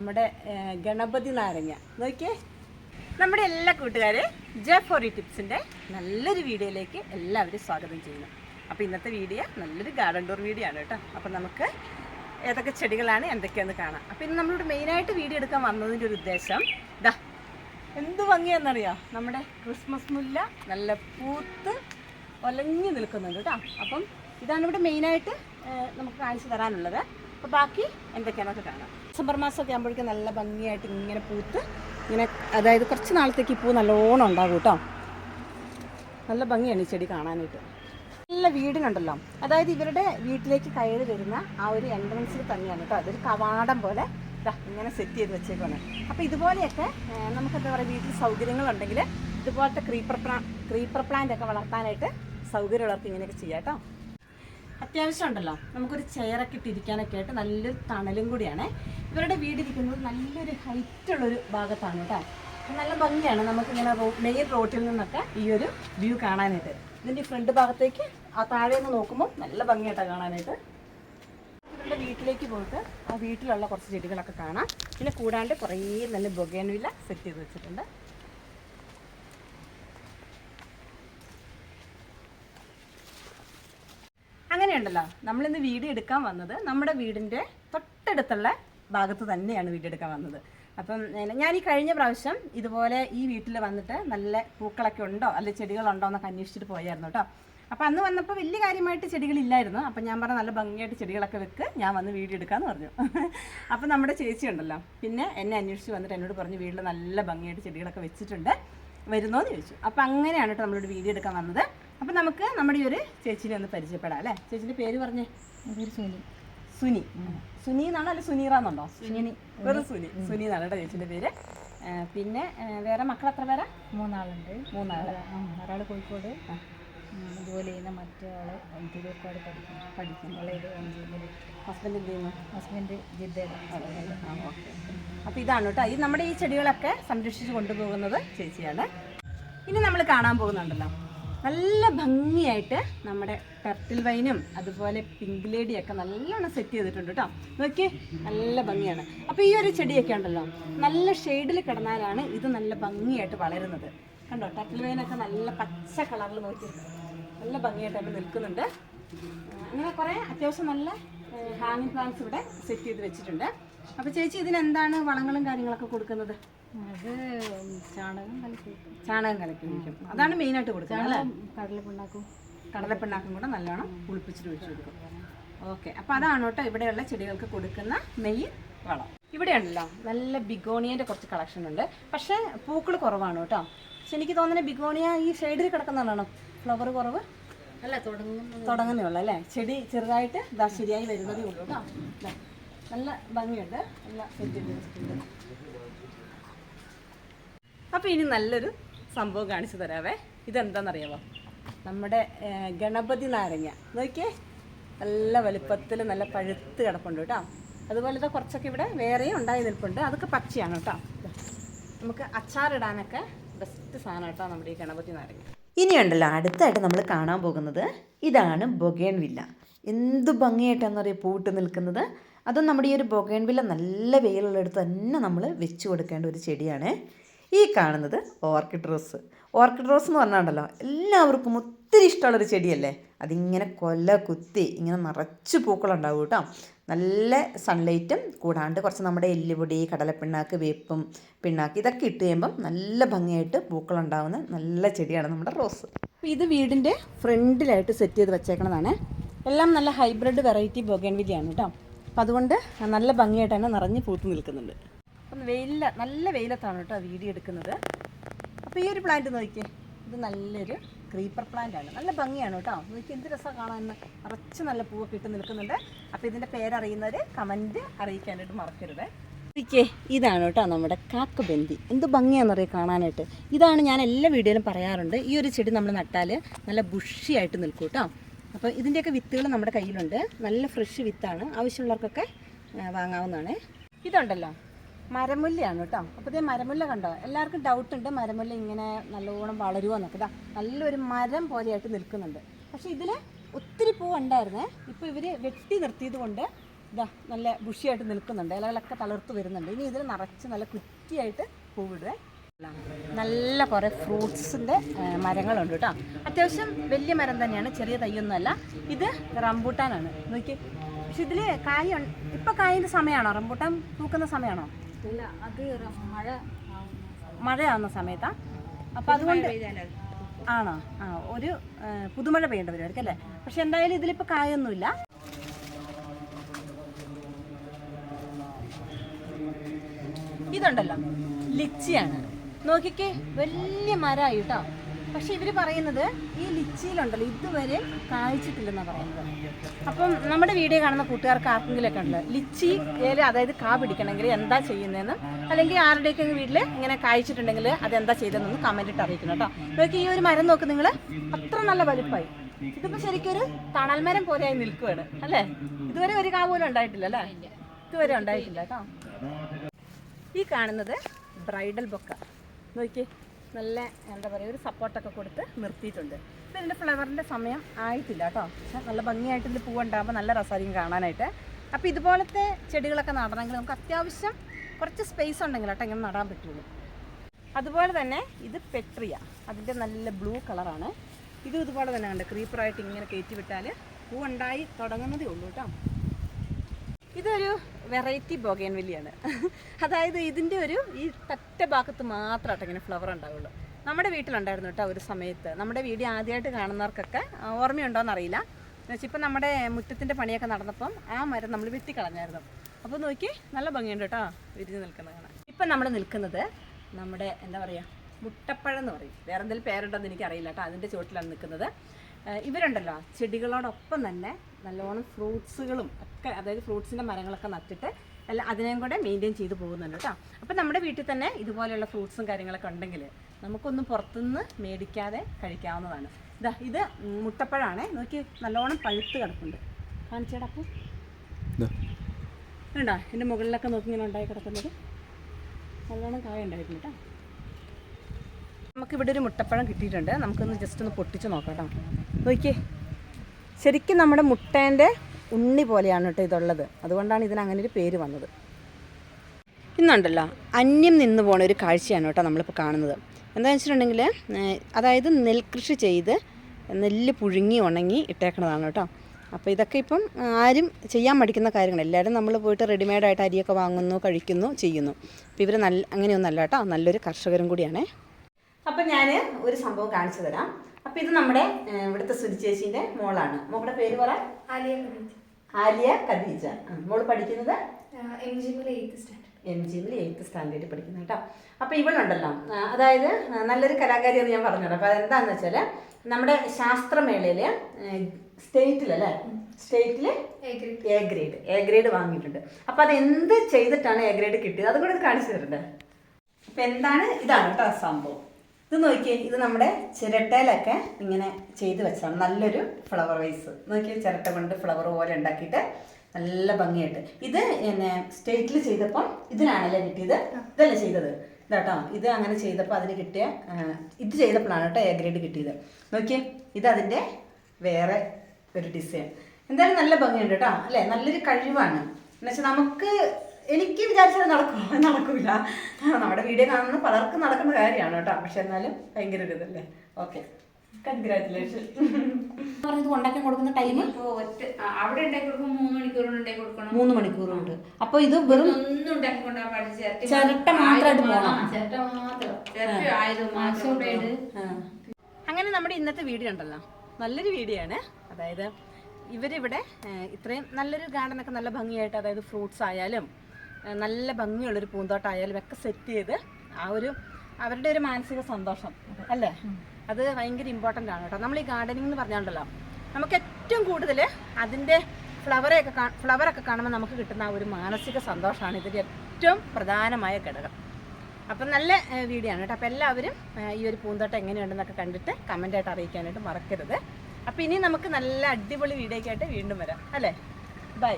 നമ്മുടെ ഗണപതി നാരങ്ങ. നോക്കിയേ. നമ്മുടെ എല്ലാ കൂട്ടുകാരെ ജെ ഫോറി ടിപ്സിന്റെ നല്ലൊരു വീഡിയോയിലേക്ക് എല്ലാവരും സ്വാഗതം ചെയ്യുന്നു. അപ്പോൾ ഇന്നത്തെ വീഡിയോ നല്ലൊരു ഗാർഡൻ ടൂർ വീഡിയോ ആണ് കേട്ടോ. അപ്പോൾ നമുക്ക് ഏതൊക്കെ ചെടികളാണ് എന്തൊക്കെയാണെന്ന് കാണാം. അപ്പോൾ ഇന്ന് നമ്മളിവിടെ മെയിനായിട്ട് വീഡിയോ എടുക്കാൻ വന്നതിന്റെ ഒരു ഉദ്ദേശം ദാ എന്ത് ഭംഗിയാണെന്നറിയാം? നമ്മുടെ ക്രിസ്മസ് മുല്ല നല്ല പൂത്ത് ഒലഞ്ഞു നിൽക്കുന്നുണ്ട് കേട്ടോ. അപ്പം ഇതാണ് ഇവിടെ മെയിനായിട്ട് നമുക്ക് കാണിച്ചു തരാനുള്ളത്. അപ്പോൾ ബാക്കി എന്തൊക്കെയാണെന്നൊക്കെ കാണാം. ഡിസംബർ മാസമൊക്കെ ആകുമ്പോഴേക്കും നല്ല ഭംഗിയായിട്ട് ഇങ്ങനെ പൂത്ത് ഇങ്ങനെ അതായത് കുറച്ച് നാളത്തേക്ക് ഈ പൂ നല്ലോണം ഉണ്ടാകും കേട്ടോ. നല്ല ഭംഗിയാണ് ഈ ചെടി കാണാനായിട്ട്. നല്ല വീടിനുണ്ടല്ലോ. അതായത് ഇവരുടെ വീട്ടിലേക്ക് കയറി വരുന്ന ആ ഒരു എൻട്രൻസിൽ തന്നെയാണ് കേട്ടോ. അതൊരു കവാടം പോലെ ഇങ്ങനെ സെറ്റ് ചെയ്ത് വെച്ചേക്കാണ് അപ്പോൾ ഇതുപോലെയൊക്കെ നമുക്ക് എന്താ പറയുക വീട്ടിൽ സൗകര്യങ്ങളുണ്ടെങ്കിൽ ഇതുപോലത്തെ ക്രീപ്പർ പ്ലാ ക്രീപ്പർ പ്ലാന്റ് ഒക്കെ വളർത്താനായിട്ട് സൗകര്യമുള്ളവർക്ക് ഇങ്ങനെയൊക്കെ ചെയ്യാം കേട്ടോ. അത്യാവശ്യം ഉണ്ടല്ലോ. നമുക്കൊരു ചെയറൊക്കെ ഇട്ടിരിക്കാനൊക്കെ ആയിട്ട് നല്ലൊരു തണലും കൂടിയാണ്. ഇവരുടെ വീടിരിക്കുന്നത് നല്ലൊരു ഹൈറ്റ് ഉള്ളൊരു ഭാഗത്താണ് കേട്ടോ. നല്ല ഭംഗിയാണ് നമുക്കിങ്ങനെ മെയിൻ റോഡിൽ നിന്നൊക്കെ ഈ ഒരു വ്യൂ കാണാനായിട്ട്. ഇതിന്റെ ഫ്രണ്ട് ഭാഗത്തേക്ക് ആ താഴെ നിന്ന് നോക്കുമ്പോൾ നല്ല ഭംഗിയായിട്ടാണ് കാണാനായിട്ട്. ഇവരുടെ വീട്ടിലേക്ക് പോയിട്ട് ആ വീട്ടിലുള്ള കുറച്ച് ചെടികളൊക്കെ കാണാം. പിന്നെ കൂടാണ്ട് കുറേ നല്ല ബൊഗേൻവില്ല സെറ്റ് ചെയ്ത് വെച്ചിട്ടുണ്ട്. അങ്ങനെയുണ്ടല്ലോ. നമ്മളിന്ന് വീഡിയോ എടുക്കാൻ വന്നത് നമ്മുടെ വീടിന്റെ തൊട്ടടുത്തുള്ള ഭാഗത്ത് തന്നെയാണ് വീഡിയോ എടുക്കാൻ വന്നത്. അപ്പം ഞാൻ- ഈ കഴിഞ്ഞ പ്രാവശ്യം ഇതുപോലെ ഈ വീട്ടിൽ വന്നിട്ട് നല്ല പൂക്കളൊക്കെ ഉണ്ടോ? അല്ലെ ചെടികളുണ്ടോ എന്നൊക്കെ അന്വേഷിച്ചിട്ട് പോയായിരുന്നു കേട്ടോ. അപ്പം അന്ന് വന്നപ്പോൾ വലിയ കാര്യമായിട്ട് ചെടികളില്ലായിരുന്നു. അപ്പം ഞാൻ പറഞ്ഞ നല്ല ഭംഗിയായിട്ട് ചെടികളൊക്കെ വെക്ക് ഞാൻ വന്ന് വീഡിയോ എടുക്കാമെന്ന് പറഞ്ഞു. അപ്പം നമ്മുടെ ചേച്ചി ഉണ്ടല്ലോ. പിന്നെ എന്നെ അന്വേഷിച്ച് വന്നിട്ട് എന്നോട് പറഞ്ഞു വീട്ടിൽ നല്ല ഭംഗിയായിട്ട് ചെടികളൊക്കെ വെച്ചിട്ടുണ്ട്. വരുന്നോന്ന് ചോദിച്ചു. അപ്പം അങ്ങനെയാണ് കേട്ടോ നമ്മളൊരു വീഡിയോ എടുക്കാൻ വന്നത്. അപ്പോൾ നമുക്ക് നമ്മുടെ ഈ ഒരു ചേച്ചിനെ ഒന്ന് പരിചയപ്പെടാം അല്ലേ? ചേച്ചിന്റെ പേര് പറഞ്ഞേ. പേര് സുനി. സുനി. സുനി എന്നാണോ? അല്ലെ സുനീറ എന്നുണ്ടോ സുനി. വെറും സുനി. സുനി എന്നാണ് കേട്ടോ ചേച്ചിന്റെ പേര്. പിന്നെ വേറെ മക്കൾ എത്ര പേരാ? മൂന്നാളുണ്ട്. മൂന്നാൾ. ഒരാൾ കോഴിക്കോട്. ചെയ്യുന്ന മറ്റേ ആൾ പഠിക്കുന്നു. പഠിക്കുന്നു അവളേത് എഞ്ചിനീയർ ഹസ്ബൻഡ് എന്ത് ചെയ്യുന്നു? ഹസ്ബൻഡ്. ജിദ്ദ ആ ഓക്കെ. അപ്പോൾ ഇതാണ് കേട്ടോ. ഈ നമ്മുടെ ഈ ചെടികളൊക്കെ സംരക്ഷിച്ച് കൊണ്ടുപോകുന്നത് ചേച്ചിയാണ്. ഇനി നമ്മൾ കാണാൻ പോകുന്നുണ്ടല്ലോ. നല്ല ഭംഗിയായിട്ട് നമ്മുടെ ടർട്ടിൽ വൈനും അതുപോലെ പിങ്ക് ലേഡിയൊക്കെ നല്ലോണം സെറ്റ് ചെയ്തിട്ടുണ്ട് കേട്ടോ. നോക്കിയേ നല്ല ഭംഗിയാണ്. അപ്പോൾ ഈ ഒരു ചെടിയൊക്കെ ഉണ്ടല്ലോ നല്ല ഷെയ്ഡിൽ കിടന്നാലാണ് ഇത് നല്ല ഭംഗിയായിട്ട് വളരുന്നത്. കണ്ടോ? ടർട്ടിൽ വൈനൊക്കെ നല്ല പച്ച കളറിൽ നോക്കി. നല്ല ഭംഗിയായിട്ട് അവിടെ നിൽക്കുന്നുണ്ട്. അങ്ങനെ കുറേ അത്യാവശ്യം നല്ല ഹാങ്ങിങ് പ്ലാന്റ്സ് ഇവിടെ സെറ്റ് ചെയ്ത് വെച്ചിട്ടുണ്ട്. അപ്പോൾ ചേച്ചി ഇതിനെന്താണ് വളങ്ങളും കാര്യങ്ങളൊക്കെ കൊടുക്കുന്നത്? അത് ചാണകം കലക്കി. ചാണകം കലക്കി ഒഴിക്കും. അതാണ് മെയിനായിട്ട് കൊടുക്കുന്നത് അല്ലേ? കടല പിണ്ണാക്കും കടലപ്പിണ്ണാക്കും കൂടെ നല്ലോണം കുളിപ്പിച്ചിട്ട് ഒഴിച്ചു കൊടുക്കും. ഓക്കെ അപ്പോൾ അതാണ് കേട്ടോ ഇവിടെയുള്ള ചെടികൾക്ക് കൊടുക്കുന്ന മെയിൻ വളം. ഇവിടെ ഉണ്ടല്ലോ നല്ല ബിഗോണിയന്റെ കുറച്ച് കളക്ഷൻ ഉണ്ട്. പക്ഷേ പൂക്കൾ കുറവാണ് കേട്ടോ. പക്ഷെ എനിക്ക് തോന്നുന്നത് ബിഗോണിയ ഈ ഷെയ്ഡിൽ കിടക്കുന്നതാണോ? ഫ്ലവർ കുറവ് അല്ല തുടങ്ങുന്നു ഉള്ളൂ അല്ലേ? ചെടി ചെറുതായിട്ട് ഇതാ ശരിയായി വരുന്നതേ ഉള്ളൂ. കേട്ടോ നല്ല ഭംഗിയുണ്ട്. നല്ല സെറ്റ് വെച്ചിട്ടുണ്ട്. അപ്പോൾ ഇനി നല്ലൊരു സംഭവം കാണിച്ചു തരാവേ. ഇതെന്താണെന്നറിയാമോ നമ്മുടെ ഗണപതി നാരങ്ങ. നോക്കിയേ. നല്ല വലുപ്പത്തിൽ നല്ല പഴുത്ത് കിടപ്പുണ്ട് കേട്ടോ. അതുപോലെ തന്നെ കുറച്ചൊക്കെ ഇവിടെ വേറെയും ഉണ്ടായി നിൽപ്പുണ്ട്. അതൊക്കെ പച്ചയാണ് കേട്ടോ. നമുക്ക് അച്ചാറിടാനൊക്കെ ബെസ്റ്റ് സാധനം കേട്ടോ നമ്മുടെ ഈ ഗണപതി നാരങ്ങ. ഇനിയുണ്ടല്ലോ അടുത്തായിട്ട് നമ്മൾ കാണാൻ പോകുന്നത് ഇതാണ് ബൊഗേൺ വില്ല. എന്ത് ഭംഗിയായിട്ടാണെന്ന് പറയുക പൂട്ട് നിൽക്കുന്നത്. അതും നമ്മുടെ ഈ ഒരു ബൊഗേൺ വില്ല നല്ല വെയിലുള്ളിടത്ത് തന്നെ നമ്മൾ വെച്ച് കൊടുക്കേണ്ട ഒരു ചെടിയാണ്. ഈ കാണുന്നത് ഓർക്കിഡ് റോസ്. ഓർക്കിഡ് റോസ് എന്ന് പറഞ്ഞാണ്ടല്ലോ എല്ലാവർക്കും ഒത്തിരി ഇഷ്ടമുള്ളൊരു ചെടിയല്ലേ? അതിങ്ങനെ കൊല കുത്തി ഇങ്ങനെ നിറച്ച് പൂക്കളുണ്ടാവും കേട്ടോ. നല്ല സൺലൈറ്റും കൂടാണ്ട് കുറച്ച് നമ്മുടെ എല്ലുപൊടി കടലപ്പിണ്ണാക്ക് വേപ്പും പിണ്ണാക്ക് ഇതൊക്കെ ഇട്ട് കഴിയുമ്പം നല്ല ഭംഗിയായിട്ട് പൂക്കളുണ്ടാവുന്ന നല്ല ചെടിയാണ് നമ്മുടെ റോസ്. ഇത് വീടിന്റെ ഫ്രണ്ടിലായിട്ട് സെറ്റ് ചെയ്ത് വെച്ചേക്കണതാണ്. എല്ലാം നല്ല ഹൈബ്രിഡ് വെറൈറ്റി ബൊഗൻവില്ലയാണ് കേട്ടോ. അപ്പം അതുകൊണ്ട് നല്ല ഭംഗിയായിട്ട് തന്നെ നിറഞ്ഞ് പൂത്ത് നിൽക്കുന്നുണ്ട്. അപ്പം വെയില നല്ല വെയിലത്താണ് കേട്ടോ വീഡിയോ എടുക്കുന്നത്. അപ്പോൾ ഈ ഒരു പ്ലാന്റ് നോക്കിയേ. ഇത് നല്ലൊരു ക്രീപ്പർ പ്ലാന്റ് ആണ്. നല്ല ഭംഗിയാണ് കേട്ടോ. നോക്കി എന്ത് രസമാണ് കാണാൻ. നിറച്ച് നല്ല പൂവൊക്കെ ഇട്ട് നിൽക്കുന്നുണ്ട്. അപ്പോൾ ഇതിന്റെ പേരറിയുന്നവർ കമന്റ് അറിയിക്കാനായിട്ട് മറക്കരുത്. ഇരിക്കേ ഇതാണ് കേട്ടോ നമ്മുടെ കാക്കബന്തി. എന്ത് ഭംഗിയാണെന്നറിയാം കാണാനായിട്ട്? ഇതാണ് ഞാൻ എല്ലാ വീഡിയോയിലും പറയാറുണ്ട്. ഈ ഒരു ചെടി നമ്മൾ നട്ടാൽ നല്ല ബുഷിയായിട്ട് നിൽക്കും കേട്ടോ. അപ്പോൾ ഇതിന്റെയൊക്കെ വിത്തുകൾ നമ്മുടെ കയ്യിലുണ്ട്. നല്ല ഫ്രഷ് വിത്താണ്. ആവശ്യമുള്ളവർക്കൊക്കെ വാങ്ങാവുന്നതാണ്. ഇതുണ്ടല്ലോ. മരമുല്ലയാണ് കേട്ടോ. അപ്പോൾ ഇതേ മരമുല്ല കണ്ടോ? എല്ലാവർക്കും ഡൗട്ട് ഉണ്ട് മരമുല്ല ഇങ്ങനെ നല്ലോണം വളരുമോ എന്നൊക്കെ ഇതാ നല്ലൊരു മരം പോലെയായിട്ട് നിൽക്കുന്നുണ്ട്. പക്ഷേ ഇതിൽ ഒത്തിരി പൂ ഉണ്ടായിരുന്നേ. ഇപ്പോൾ ഇവർ വെട്ടി നിർത്തിയത് കൊണ്ട് ഇതാ നല്ല ബുഷിയായിട്ട് നിൽക്കുന്നുണ്ട്. ഇലകളൊക്കെ തളർത്ത് വരുന്നുണ്ട്. ഇനി ഇതിൽ നിറച്ച് നല്ല കുറ്റിയായിട്ട് പൂവിടുവേ. നല്ല കുറേ ഫ്രൂട്ട്സിന്റെ മരങ്ങളുണ്ട് കേട്ടോ. അത്യാവശ്യം വലിയ മരം തന്നെയാണ് ചെറിയ തൈയൊന്നുമല്ല. ഇത് റംബൂട്ടാനാണ്. നോക്കി പക്ഷെ ഇതിൽ കായ ഇപ്പൊ കായിന്റെ സമയമാണോ റംബൂട്ടാൻ തൂക്കുന്ന സമയമാണോ ഇല്ല അത് മഴ മഴയാവുന്ന സമയത്താ? അപ്പൊ അതുകൊണ്ട് ആണോ? ആ ഒരു പുതുമഴ പെയ്യേണ്ടി പരിപാടിക്ക് അല്ലേ? പക്ഷെ എന്തായാലും ഇതിലിപ്പോൾ കായൊന്നുമില്ല. ഇതുണ്ടല്ലോ ലിച്ചിയാണ്. നോക്കിക്കേ വലിയ മരമായി കേട്ടോ. പക്ഷെ ഇവർ പറയുന്നത് ഈ ലിച്ചിയിലുണ്ടല്ലോ ഇതുവരെ കായ്ച്ചിട്ടില്ലെന്നാണ് പറയുന്നത്. അപ്പം നമ്മുടെ വീഡിയോ കാണുന്ന കൂട്ടുകാർക്ക് ആർക്കെങ്കിലൊക്കെ ഉണ്ട്? ലിച്ചി ഏല അതായത് കാ പിടിക്കണമെങ്കിൽ എന്താ ചെയ്യുന്നതെന്ന് അല്ലെങ്കിൽ ആരുടെയൊക്കെ വീട്ടിൽ ഇങ്ങനെ കായ്ച്ചിട്ടുണ്ടെങ്കിൽ അതെന്താ ചെയ്തതെന്ന് കമന്റ് ഇട്ട് അറിയിക്കണം കേട്ടോ. ഈ ഒരു മരം നോക്ക് നിങ്ങൾ അത്ര നല്ല വലുപ്പമായി ഇതിപ്പോ ശരിക്കും ഒരു തണൽ മരം പോലെയായി നിൽക്കുകയാണ് അല്ലേ? ഇതുവരെ ഒരു കാ പോലും ഉണ്ടായിട്ടില്ല അല്ലേ? ഇതുവരെ ഉണ്ടായിട്ടില്ല കേട്ടോ. ഈ കാണുന്നത് ബ്രൈഡൽ ബൊക്ക. നോക്കി നല്ല എന്താ പറയുക ഒരു സപ്പോർട്ടൊക്കെ കൊടുത്ത് നിർത്തിയിട്ടുണ്ട്. ഇത് ഇതിന്റെ ഫ്ലവറിന്റെ സമയം ആയിട്ടില്ല കേട്ടോ. പക്ഷെ നല്ല ഭംഗിയായിട്ട് ഇതിൽ പൂവുണ്ടാകുമ്പോൾ നല്ല രസമായിരിക്കും കാണാനായിട്ട്. അപ്പോൾ ഇതുപോലത്തെ ചെടികളൊക്കെ നടണമെങ്കിൽ നമുക്ക് അത്യാവശ്യം കുറച്ച് സ്പേസ് ഉണ്ടെങ്കിൽ കേട്ടോ ഇങ്ങനെ നടാൻ പറ്റുള്ളൂ. അതുപോലെ തന്നെ ഇത് പെട്രിയ. അതിന്റെ നല്ല ബ്ലൂ കളറാണ്. ഇതും ഇതുപോലെ തന്നെ ഉണ്ട് ക്രീപ്പറായിട്ട് ഇങ്ങനെ കയറ്റി വിട്ടാൽ പൂ ഉണ്ടായി തുടങ്ങുന്നതേ ഉള്ളൂ കേട്ടോ. ഇതൊരു വെറൈറ്റി ബൊഗേൻവില്ലിയാണ് അതായത് ഇതിന്റെ ഒരു ഈ തറ്റ ഭാഗത്ത് മാത്രമായിട്ട് ഇങ്ങനെ ഫ്ലവർ ഉണ്ടാവുള്ളൂ. നമ്മുടെ വീട്ടിലുണ്ടായിരുന്നു കേട്ടോ ഒരു സമയത്ത്. നമ്മുടെ വീഡിയോ ആദ്യമായിട്ട് കാണുന്നവർക്കൊക്കെ ഓർമ്മയുണ്ടോയെന്ന് അറിയില്ല. എന്നുവെച്ചാൽ ഇപ്പം നമ്മുടെ മുറ്റത്തിന്റെ പണിയൊക്കെ നടന്നപ്പം ആ മരം നമ്മൾ വെട്ടിക്കളഞ്ഞായിരുന്നു. അപ്പോൾ നോക്കി നല്ല ഭംഗിയുണ്ട് കേട്ടോ വിരിഞ്ഞ് നിൽക്കുന്നത് കാണാൻ. ഇപ്പം നമ്മൾ നിൽക്കുന്നത് നമ്മുടെ എന്താ പറയുക മുട്ടപ്പഴം എന്ന് പറയും. വേറെ എന്തെങ്കിലും പേരുണ്ടോയെന്ന് എനിക്കറിയില്ല കേട്ടോ. അതിന്റെ ചുവട്ടിലാണ് നിൽക്കുന്നത്. ഇവരുണ്ടല്ലോ ചെടികളോടൊപ്പം തന്നെ നല്ലോണം ഫ്രൂട്ട്സുകളും ഒക്കെ അതായത് ഫ്രൂട്ട്സിന്റെ മരങ്ങളൊക്കെ നട്ടിട്ട് അല്ല അതിനെയും കൂടെ മെയിന്റെയിൻ ചെയ്ത് പോകുന്നുണ്ട് കേട്ടോ. അപ്പം നമ്മുടെ വീട്ടിൽ തന്നെ ഇതുപോലെയുള്ള ഫ്രൂട്ട്സും കാര്യങ്ങളൊക്കെ ഉണ്ടെങ്കിൽ നമുക്കൊന്നും പുറത്തുനിന്ന് മേടിക്കാതെ കഴിക്കാവുന്നതാണ്. ഇതാ ഇത് മുട്ടപ്പഴാണ്. നോക്കി നല്ലോണം പഴുത്ത് കിടപ്പുണ്ട്. കാണിച്ചേടാ അപ്പം. ഉണ്ടോ എന്റെ മുകളിലൊക്കെ നോക്കി ഇങ്ങനെ ഉണ്ടായി കിടക്കുന്നത്. നല്ലോണം കായ ഉണ്ടായിരുന്നു കേട്ടോ. നമുക്കിവിടെ ഒരു മുട്ടപ്പഴം കിട്ടിയിട്ടുണ്ട്. നമുക്കൊന്ന് ജസ്റ്റ് ഒന്ന് പൊട്ടിച്ച് നോക്കാം കേട്ടോ. നോക്കിയേ. ശരിക്കും നമ്മുടെ മുട്ടേന്റെ ഉണ്ണി പോലെയാണ് കേട്ടോ ഇതുള്ളത്. അതുകൊണ്ടാണ് ഇതിന് അങ്ങനെ ഒരു പേര് വന്നത്. ഇന്നുണ്ടല്ലോ അന്യം നിന്ന് പോണ ഒരു കാഴ്ചയാണ് കേട്ടോ നമ്മളിപ്പോൾ കാണുന്നത്. എന്താണെന്ന് വെച്ചിട്ടുണ്ടെങ്കിൽ അതായത് നെൽകൃഷി ചെയ്ത് നെല്ല് പുഴുങ്ങി ഉണങ്ങി ഇട്ടേക്കണതാണ് കേട്ടോ. അപ്പോൾ ഇതൊക്കെ ഇപ്പം ആരും ചെയ്യാൻ മടിക്കുന്ന കാര്യങ്ങൾ എല്ലാവരും നമ്മൾ പോയിട്ട് റെഡിമെയ്ഡായിട്ട് അരിയൊക്കെ വാങ്ങുന്നു കഴിക്കുന്നു ചെയ്യുന്നു. അപ്പോൾ ഇവർ നല്ല അങ്ങനെയൊന്നല്ല കേട്ടോ. നല്ലൊരു കർഷകരും കൂടിയാണേ. അപ്പം ഞാൻ ഒരു സംഭവം കാണിച്ചു തരാം. അപ്പം ഇത് നമ്മുടെ ഇവിടുത്തെ സുരിച്ചേച്ചിന്റെ മോളാണ്. മോളുടെ പേര് പറ. ആലിയ ഖദീജ മോൾ മോൾ പഠിക്കുന്നത്? എം ജി മുതൽ എയ്ത്ത് സ്റ്റാൻഡേർഡ്. എം ജിയിൽ എയ്ത്ത് സ്റ്റാൻഡേർഡിൽ പഠിക്കുന്നത് കേട്ടോ. അപ്പോൾ ഇവളുണ്ടല്ലോ. അതായത് നല്ലൊരു കലാകാരിയെന്ന് ഞാൻ പറഞ്ഞത് അപ്പോൾ അതെന്താണെന്ന് വെച്ചാൽ നമ്മുടെ ശാസ്ത്രമേളയിൽ സ്റ്റേറ്റിലല്ലേ സ്റ്റേറ്റിൽ grade. A grade. A grade വാങ്ങിയിട്ടുണ്ട്. അപ്പോൾ അത് എന്ത് ചെയ്തിട്ടാണ് എ ഗ്രേഡ് കിട്ടിയത്? അതും കൂടെ കാണിച്ചു തരണ്ടേ? അപ്പം എന്താണ്? ഇതാണ് കേട്ടോ സംഭവം. ഇത് നോക്കിയേ ഇത് നമ്മുടെ ചിരട്ടയിലൊക്കെ ഇങ്ങനെ ചെയ്ത് വെച്ചതാണ്. നല്ലൊരു ഫ്ലവർ വൈസ് നോക്കിയേ ചിരട്ട കൊണ്ട് ഫ്ലവർ പോലെ ഉണ്ടാക്കിയിട്ട് നല്ല ഭംഗിയായിട്ട്. ഇത് പിന്നെ സ്റ്റേറ്റിൽ ചെയ്തപ്പം ഇതിനാണല്ലേ കിട്ടിയത്? ഇതല്ലേ ചെയ്തത്. ഇതാട്ടോ ഇത് അങ്ങനെ ചെയ്തപ്പോൾ അതിന് കിട്ടിയ ഇത് ചെയ്തപ്പോഴാണ് കേട്ടോ എ ഗ്രേഡ് കിട്ടിയത്. നോക്കിയേ ഇത് അതിന്റെ വേറെ ഒരു ഡിസൈൻ എന്തായാലും നല്ല ഭംഗിയുണ്ട് കേട്ടോ അല്ലേ? നല്ലൊരു കഴിവാണ്. എന്നുവെച്ചാൽ നമുക്ക് എനിക്ക് വിചാരിച്ചത് നടക്കും നടക്കില്ല നമ്മുടെ വീഡിയോ കാണുന്ന പലർക്കും നടക്കുന്ന കാര്യമാണ് കേട്ടോ. പക്ഷെ എന്നാലും ഭയങ്കര ഒരു ഇതല്ലേ? ഓക്കെ കൺഗ്രാറ്റുലേഷൻ പറഞ്ഞത് ഉണ്ടാക്കി കൊടുക്കുന്ന ടൈം അവിടെ ഉണ്ടാക്കി കൊടുക്കുമ്പോൾ മൂന്ന് മണിക്കൂർ കൊണ്ട് ഉണ്ടാക്കി കൊടുക്കണം? മൂന്ന് മണിക്കൂറുണ്ട്. അപ്പോൾ ഇത് വെറും ഒന്നും ഉണ്ടാക്കി ചിരട്ട മാത്രമായിട്ട് പോകണം. ചിരട്ട മാത്രം. അങ്ങനെ നമ്മുടെ ഇന്നത്തെ വീഡിയോ ഉണ്ടല്ലോ. നല്ലൊരു വീഡിയോ ആണ്. അതായത് ഇവരിവിടെ ഇത്രയും നല്ലൊരു ഗാർഡനൊക്കെ നല്ല ഭംഗിയായിട്ട് അതായത് ഫ്രൂട്ട്സ് ആയാലും നല്ല ഭംഗിയുള്ളൊരു പൂന്തോട്ടമായാലും ഒക്കെ സെറ്റ് ചെയ്ത് ആ ഒരു അവരുടെ ഒരു മാനസിക സന്തോഷം. അല്ലേ? അത് ഭയങ്കര ഇമ്പോർട്ടന്റ് ആണ് കേട്ടോ. നമ്മൾ ഈ ഗാർഡനിങ് എന്ന് പറഞ്ഞാണ്ടല്ലോ നമുക്ക് ഏറ്റവും കൂടുതൽ അതിന്റെ ഫ്ലവറെയൊക്കെ കാ ഫ്ലവറൊക്കെ കാണുമ്പോൾ നമുക്ക് കിട്ടുന്ന ആ ഒരു മാനസിക സന്തോഷമാണ് ഇതിന്റെ ഏറ്റവും പ്രധാനമായ ഘടകം. അപ്പം നല്ല വീഡിയോ ആണ് കേട്ടോ. അപ്പോൾ എല്ലാവരും ഈ ഒരു പൂന്തോട്ടം എങ്ങനെയുണ്ടെന്നൊക്കെ കണ്ടിട്ട് കമന്റായിട്ട് അറിയിക്കാനായിട്ട് മറക്കരുത്. അപ്പോൾ ഇനി നമുക്ക് നല്ല അടിപൊളി വീഡിയോ ആയിട്ട് വീണ്ടും വരാം. അല്ലേ? ബൈ